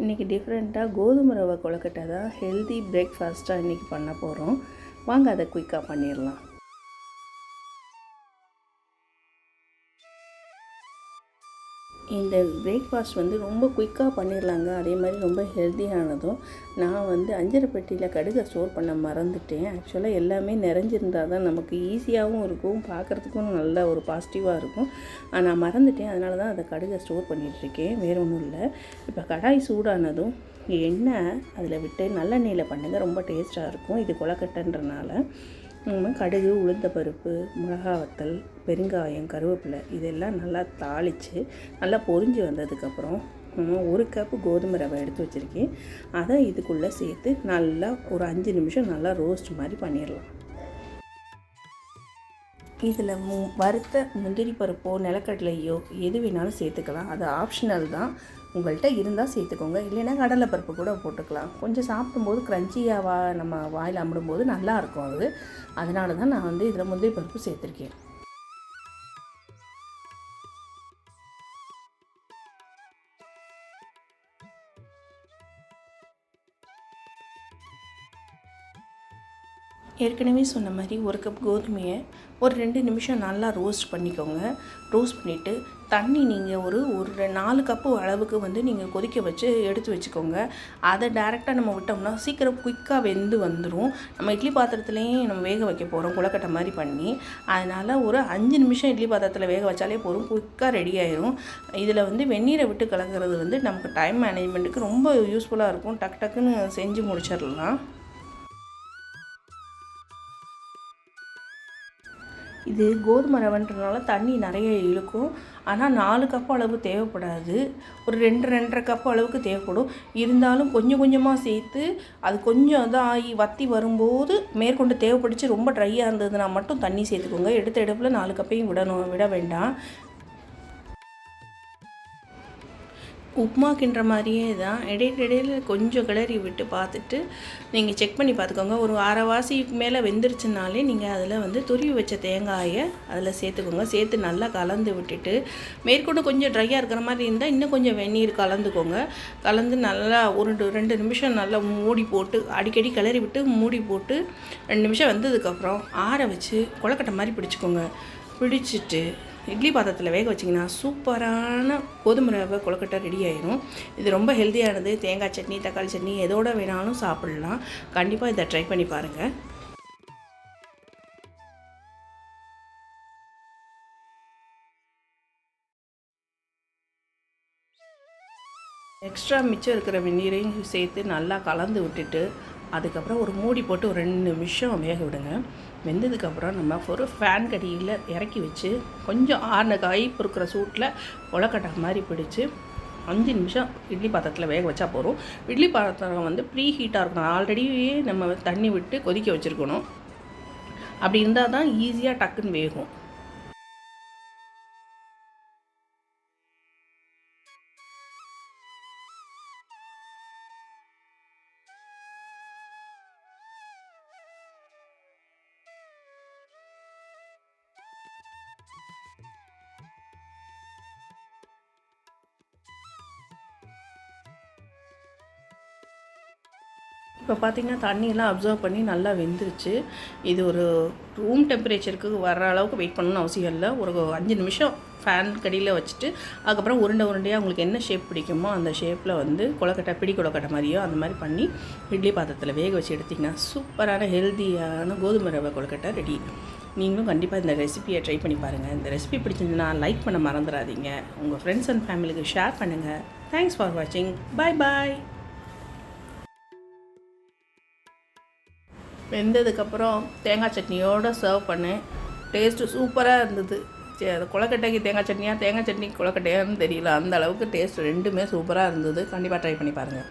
இன்றைக்கி டிஃப்ரெண்ட்டாக கோதுமை ரவை கொழுக்கட்டை தான் ஹெல்தி பிரேக்ஃபாஸ்ட்டாக இன்றைக்கி பண்ண போகிறோம் வாங்க அதை குயிக்காக பண்ணிடலாம். இந்த பிரேக்ஃபாஸ்ட் வந்து ரொம்ப குயிக்காக பண்ணிடலாங்க. அதே மாதிரி ரொம்ப ஹெல்த்தியானதும் நான் வந்து அஞ்சரை பெட்டியில் கடுகை ஸ்டோர் பண்ண மறந்துட்டேன். ஆக்சுவலாக எல்லாமே நிறைஞ்சிருந்தால் தான் நமக்கு ஈஸியாகவும் இருக்கும் பார்க்குறதுக்கும் நல்ல ஒரு பாசிட்டிவாக இருக்கும். நான் மறந்துட்டேன். அதனால தான் அதை கடுகை ஸ்டோர் பண்ணிகிட்ருக்கேன் வேறு ஒன்றும் இல்லை. இப்போ கடாய் சூடானதும் எண்ணெய் அதில் விட்டு நல்லெண்ணெயில் பண்ணுங்கள் ரொம்ப டேஸ்ட்டாக இருக்கும். இது கொலக்கட்டைன்றனால கடுகு உளுந்த பருப்பு மிளகா வத்தல் பெருங்காயம் கருவேப்பிலை இதெல்லாம் நல்லா தாளித்து நல்லா பொரிஞ்சு வந்ததுக்கப்புறம் ஒரு கப்பு கோதுமை ரவை எடுத்து வச்சுருக்கேன். அதை இதுக்குள்ளே சேர்த்து நல்லா ஒரு அஞ்சு நிமிஷம் நல்லா ரோஸ்ட் மாதிரி பண்ணிடலாம். இதில் மு வறுத்த முந்திரி பருப்போ நிலக்கடலையோ எது வேணாலும் சேர்த்துக்கலாம். அது ஆப்ஷனல் தான். உங்கள்கிட்ட இருந்தால் சேர்த்துக்கோங்க. இல்லைன்னா கடலைப்பருப்பு கூட போட்டுக்கலாம். கொஞ்சம் சாப்பிடும்போது க்ரன்ச்சியாக வா நம்ம வாயில் அமிடும்போது நல்லாயிருக்கும் அது. அதனால தான் நான் வந்து இதில் முந்திரி பருப்பு சேர்த்துருக்கேன். ஏற்கனவே சொன்ன மாதிரி ஒரு கப் கோதுமையை ஒரு ரெண்டு நிமிஷம் நல்லா ரோஸ்ட் பண்ணிக்கோங்க. ரோஸ்ட் பண்ணிவிட்டு தண்ணி நீங்கள் ஒரு ஒரு ரெ- நாலு கப்பு அளவுக்கு வந்து நீங்கள் கொதிக்க வச்சு எடுத்து வச்சுக்கோங்க. அதை டேரெக்டாக நம்ம விட்டோம்னா சீக்கிரம் குயிக்காக வெந்து வந்துடும் நம்ம இட்லி பாத்திரத்துலேயும் நம்ம வேக வைக்க போகிறோம் குளக்கட்டை மாதிரி பண்ணி. அதனால் ஒரு அஞ்சு நிமிஷம் இட்லி பாத்திரத்தில் வேக வச்சாலே போதும் குயிக்காக ரெடி ஆயிரும். இதில் வந்து வெந்நீரை விட்டு கலக்கிறது வந்து நமக்கு டைம் மேனேஜ்மெண்ட்டுக்கு ரொம்ப யூஸ்ஃபுல்லாக இருக்கும். டக்கு டக்குன்னு செஞ்சு முடிச்சிடலாம். இது கோதுமை ரவைன்றனால தண்ணி நிறைய இழுக்கும். ஆனால் நாலு கப் அளவு தேவைப்படாது. ஒரு ரெண்டு ரெண்டரை கப் அளவுக்கு தேவைப்படும். இருந்தாலும் கொஞ்சம் கொஞ்சமாக சேர்த்து அது கொஞ்சம் இதாக ஆகி வத்தி வரும்போது மேற்கொண்டு தேவைப்பட்டுச்சு ரொம்ப ட்ரையாக இருந்ததுன்னா மட்டும் தண்ணி சேர்த்துக்கோங்க. எடுத்த எடுப்பில் நாலு கப்பையும் விடணும் விட வேண்டாம். உப்புமா கிண்டுற மாதிரியே தான். இடையில இடையில கொஞ்சம் கிளறி விட்டு பார்த்துட்டு நீங்கள் செக் பண்ணி பார்த்துக்கோங்க. ஒரு அரைவாசிக்கு மேலே வெந்துருச்சுனாலே நீங்கள் அதில் வந்து துருவி வச்ச தேங்காயை அதில் சேர்த்துக்கோங்க. சேர்த்து நல்லா கலந்து விட்டுட்டு மேற்கொண்டு கொஞ்சம் ட்ரையாக இருக்கிற மாதிரி இருந்தால் இன்னும் கொஞ்சம் வெந்நீர் கலந்துக்கோங்க. கலந்து நல்லா ஒரு ரெண்டு- நிமிஷம் நல்லா மூடி போட்டு அடிக்கடி கிளறி விட்டு மூடி போட்டு ரெண்டு நிமிஷம் வந்ததுக்கப்புறம் ஆற வச்சு கொலக்கட்டை மாதிரி பிடிச்சிக்கோங்க. பிடிச்சிட்டு இட்லி பாத்திரத்தில் வேக வச்சிங்கன்னா சூப்பரான கோதுமை ரவை கொழுக்கட்டை ரெடி ஆயிரும். இது ரொம்ப ஹெல்த்தியானது தேங்காய் சட்னி தக்காளி சட்னி எதோட வேணாலும் சாப்பிட்லாம். கண்டிப்பாக இதை ட்ரை பண்ணி பாருங்கள் எக்ஸ்ட்ரா மிச்சம் இருக்கிற வெந்நீரையும் சேர்த்து நல்லா கலந்து விட்டுட்டு அதுக்கப்புறம் ஒரு மூடி போட்டு ஒரு ரெண்டு நிமிஷம் வேக விடுங்க. வெந்ததுக்கப்புறம் நம்ம ஒரு ஃபேன் கடியில் இறக்கி வச்சு கொஞ்சம் ஆறின காய் பொறுக்கிற சூட்டில் கொலக்கட்டை மாதிரி பிடிச்சு அஞ்சு நிமிஷம் இட்லி பாத்திரத்தில் வேக வச்சா போதும். இட்லி பாத்திரம் வந்து ப்ரீ ஹீட்டாக இருக்கணும். ஆல்ரெடி நம்ம தண்ணி விட்டு கொதிக்க வச்சுருக்கணும். அப்படி இருந்தால் தான் ஈஸியாக டக்குன்னு வேகும். இப்போ பார்த்தீங்கன்னா தண்ணியெல்லாம் அப்சர்வ் பண்ணி நல்லா வெந்துருச்சு. இது ஒரு ரூம் டெம்பரேச்சருக்கு வர அளவுக்கு வெயிட் பண்ணணும்னு அவசியம் இல்லை. ஒரு அஞ்சு நிமிஷம் ஃபேன் கடியில் வச்சுட்டு அதுக்கப்புறம் உருண்டை உருண்டையாக உங்களுக்கு என்ன ஷேப் பிடிக்குமோ அந்த ஷேப்பில் வந்து கொலக்கட்டை பிடி கொலக்கட்டை மாதிரியோ அந்த மாதிரி பண்ணி இட்லி பாத்திரத்தில் வேக வச்சு எடுத்திங்கன்னா சூப்பரான ஹெல்த்தியான கோதுமை ரவை கொலக்கட்டை ரெடி. நீங்களும் கண்டிப்பாக இந்த ரெசிபியை ட்ரை பண்ணி பாருங்கள் இந்த ரெசிபி பிடிச்சிருந்துன்னா லைக் பண்ண மறந்துடாதீங்க உங்கள் ஃப்ரெண்ட்ஸ் அண்ட் ஃபேமிலிக்கு ஷேர் பண்ணுங்கள் தேங்க்ஸ் ஃபார் வாட்சிங் பாய் பாய் வெந்ததுக்கப்புறம் தேங்காய் சட்னியோடு சர்வ் பண்ணேன். டேஸ்ட்டு சூப்பராக இருந்தது. சரி அது கொலக்கட்டைக்கு தேங்காய் சட்னியா தேங்காய் சட்னி கொலக்கட்டையான்னு தெரியல. அந்த அளவுக்கு டேஸ்ட் ரெண்டுமே சூப்பராக இருந்தது. கண்டிப்பாக ட்ரை பண்ணி பாருங்கள்